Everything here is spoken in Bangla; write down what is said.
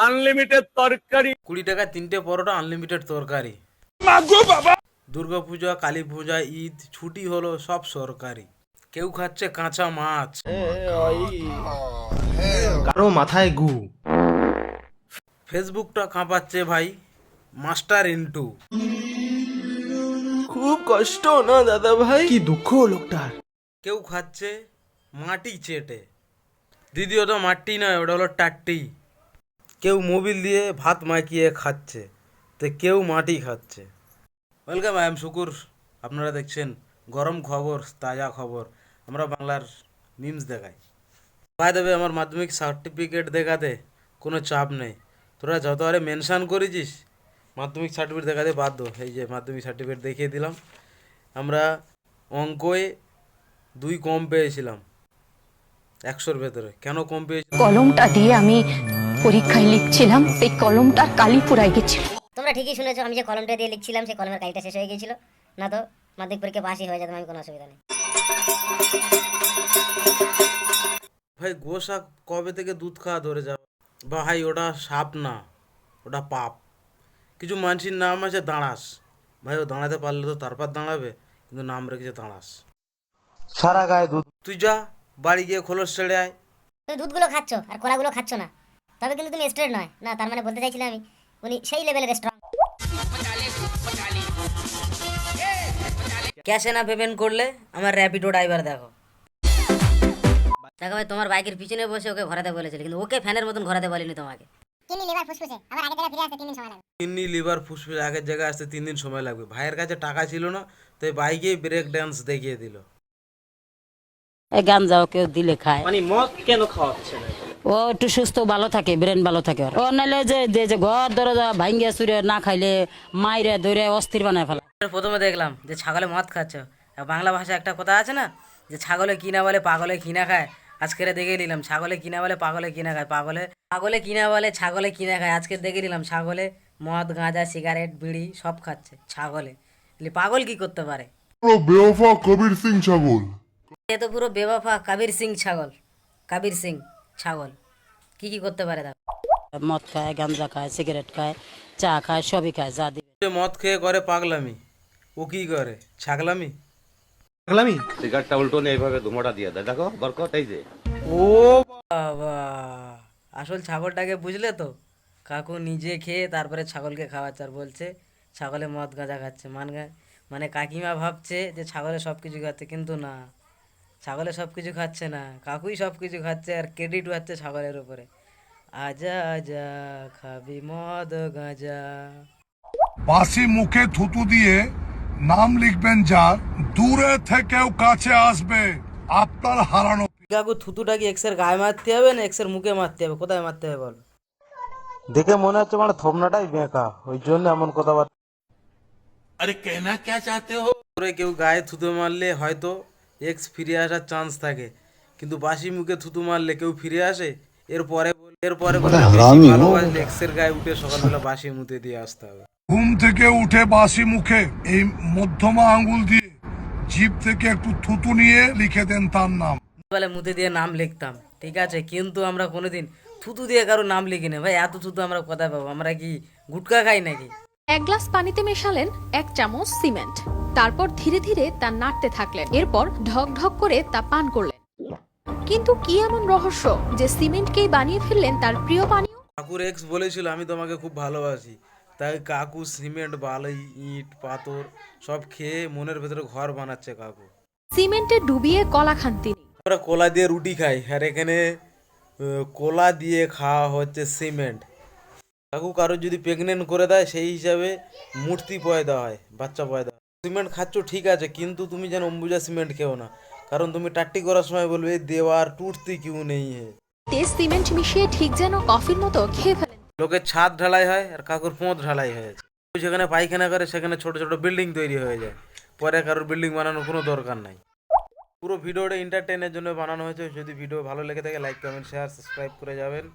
আনলিমিটেড তরকারি। কুড়ি টাকা তিনটে পরোটা আনলিমিটেড তরকারি। দুর্গা পূজা কালী পূজা ঈদ ছুটি হলো সব সরকারি। কেউ খাচ্ছে কাঁচা মাছ। কারও মাথায় গু। ফেসবুকটা কাঁপাচ্ছে ভাই মাস্টার ইন্টু। খুব কষ্ট না দাদা ভাই? কি দুঃখ লোকটার। কেউ খাচ্ছে মাটি চেটে। দিদি ওটা মাটি নয় ওটা হলো টাট্টি। কেউ মোবিল দিয়ে ভাত মাখিয়ে খাচ্ছে তো কেউ মাটি খাচ্ছে। Welcome I am Shukur. আপনারা দেখছেন গরম খবর তাজা খবর। আমরা বাংলার মিমস দেখাই। ভাই দেবে আমার মাধ্যমিক সার্টিফিকেট দেখাতে কোনো চাপ নেই। তোরা যত আরে মেনশান করেছিস মাধ্যমিক সার্টিফিকেট দেখাতে বাধ্য। এই যে মাধ্যমিক সার্টিফিকেট দেখিয়ে দিলাম। আমরা অঙ্কয়ে দুই কম পেয়েছিলাম একশোর ভেতরে। কেন কম পেয়েছিলাম? কলমটা দিয়ে আমি পরীক্ষায় লিখছিলাম সেই কলমটার কালি পুরাই গেছিল। তোমরা ঠিকই শুনেছো আমি যে কলমটা দিয়ে লিখছিলাম সেই কলমের কালিটা শেষ হয়ে গিয়েছিল না তো মাধ্যমিক পরীক্ষা পাশই হয়ে যেতাম আমি কোনো অসুবিধা নেই। ভাই গোসা কবে থেকে দুধ খাওয়া ধরে যাবে? ভাই ওটা সাপ না ওটা পাপ। কিছু মানুষের নাম আছে দাঁড়াস। ভাই ও দাঁড়াতে পারলে তো তারপর দাঁড়াবে কিন্তু নাম রেখেছে দাঁড়াস। সারা গায়ে দুধ। তুই যা বাড়ি গিয়ে খোলস ছেড়ে আয়। তুমি দুধগুলো খাচ্ছ আর কলাগুলো খাচ্ছ না। তবে কিন্তু তুমি স্ট্রেট নয়। না তার মানে বলতে চাইছিলাম আমি উনি সেই লেভেলের স্ট্রং ক্যাশে না পেমেন্ট করলে আমার র্যাপিডো ড্রাইভার দেখো। দেখো ভাই তোমার বাইকের পিছনে বসে ওকে ঘোরাতে বলেছিল কিন্তু ওকে ফ্যানের মতন ঘোরাতে বলিনি তোমাকে। কিনি লিভার ফুসফুসে আবার আগে জায়গায় ফিরে আসতে তিন দিন সময় লাগবে। কিডনি লিভার ফুসফুস আগের জায়গায় আসতে তিন দিন সময় লাগবে। ভাইয়ের কাছে টাকা ছিল না তাই বাইকেই ব্রেক ড্যান্স দেখিয়ে দিল। এই গাঞ্জা কেউ দিলে খায়। মানে মদ কেন খাওয়াচ্ছে না? ও একটু সুস্থ ভালো থাকে ব্রেন ভালো থাকে ও নাইলে যে যে যে ঘর দরজা ভাঙ্গিয়া চুরে না খাইলে মাইরে ধরে অস্থির বানায় ফেলা। প্রথমে দেখলাম যে ছাগলে মদ খাচ্ছে। আর বাংলা ভাষায় একটা কথা আছে না যে ছাগলে কিনা বলে পাগলে কিনা খায়? আজকে দেখে নিলাম ছাগলে কিনা বলে পাগলে কিনা খায়? পাগলে পাগলে কিনা বলে ছাগলে কিনা খায়? আজকে দেখে নিলাম ছাগলে মদ গাঁজা সিগারেট বিড়ি সব খাচ্ছে ছাগলে। পাগল কি করতে পারে? বেওফা কবির সিং ছাগল। এ তো পুরো বেবাফা কাবির সিং ছাগল কাবির সিং। ছাগল। কি কি করতে পারে দেখো মদ খায় গাঞ্জা খায় সিগারেট খায় চা খায় সবই খায় যা দিবে। মদ খেয়ে করে পাগলামি। ও কি করে? ছাগলামি? পাগলামি? সিগারটা উল্টো নিয়ে এইভাবে ধুমোটা দিয়ে দেয়। দেখো বরকত এই যে। ও বাবা! আসল ছাগলটাকে বুঝলে তো? কাকু নিজে খেয়ে তারপরে ছাগলকে খাওয়াচ্ছে আর বলছে ছাগলে মদ গাঁজা খাচ্ছে। মানে মানে কাকিমা ভাবছে যে ছাগলে সব কিছু খাচ্ছে কিন্তু না। ছাগলে সব কিছু খাচ্ছে না কাকুই সব কিছু খাচ্ছে আর ক্রেডিট হচ্ছে ছাগলের উপরে। আজা আজা খাবি মদ গাঁজা। বাসি মুখে থুতু দিয়ে নাম লিখবেন যার দূরে থেকেও কাছে আসবে আপনার হারানো কাকু থুতুটা কি এক্সের গায়ে মারতে হবে না এক্সের মুখে মারতে হবে? কোথায় মারতে হবে বল? দেখে মনে হচ্ছে মানে থপনাটাই বেঁকা ওই জন্য এমন কথাবার্তা। করে কেউ গায়ে থুতু মারলে হয়তো এক্স ফিরে আসার চান্স থাকে। কিন্তু বাসি মুখে থুতু মারলে কেউ ফিরে আসে? এরপরে এরপরে ভালোবাসলে এক্সের গায়ে উঠে সকালবেলা বাসি মুতে দিয়ে আসতে হবে। ঘুম থেকে উঠে বাসি মুখে এই মধ্যমা আঙ্গুল দিয়ে জিভ থেকে একটু থুতু নিয়ে লিখে দেন তার নাম। বলে মুতে দিয়ে নাম লিখতাম ঠিক আছে? কিন্তু আমরা কোনোদিন থুতু দিয়ে কারও নাম লিখি না ভাই এত থুতু আমরা কোথায় পাবো? আমরা কি গুটকা খাই নাকি? এক গ্লাস পানিতে মেশালেন এক চামচ সিমেন্ট। তারপর ধীরে ধীরে তা নাড়তে থাকলেন। এরপর ঢক ঢক করে তা পান করলেন। কিন্তু কি এমন রহস্য যে সিমেন্টকেই বানিয়ে ফেললেন তার প্রিয় পানীয়? কাকুর এক্স বলেছিল আমি তোমাকে খুব ভালোবাসি। তাই কাকু সিমেন্ট বালি ইট পাথর সব খেয়ে মনের ভেতরে ঘর বানাচ্ছে কাকু। সিমেন্টে ডুবিয়ে কলা খান তিনি। আমরা কলা দিয়ে রুটি খাই। আর এখানে কলা দিয়ে খাওয়া হচ্ছে সিমেন্ট। কাকু কারও যদি প্রেগনেন্ট করে দেয় সেই হিসাবে মূর্তি পয়দা হয় বাচ্চা পয়দা হয়। সিমেন্ট খাচ্ছ ঠিক আছে কিন্তু তুমি যেন অম্বুজা সিমেন্ট খেও না। কারণ তুমি টাট্টি করার সময় বলবে দেওয়ার টুটতি কিউ নেই হে। তে সিমেন্ট মিশিয়ে ঠিক যেন কফির মতো খেয়ে ফেলেন। লোকের ছাদ ঢালাই হয় আর কাকুর পোঁত ঢালাই হয়েছে যেখানে পায়খানা করে সেখানে ছোট ছোট বিল্ডিং তৈরি হয়ে যায়। পরে কারোর বিল্ডিং বানানোর কোনো দরকার নাই। পুরো ভিডিওটা এন্টারটেনের জন্য বানানো হয়েছে। যদি ভিডিও ভালো লেগে থাকে লাইক কমেন্ট শেয়ার সাবস্ক্রাইব করে যাবেন।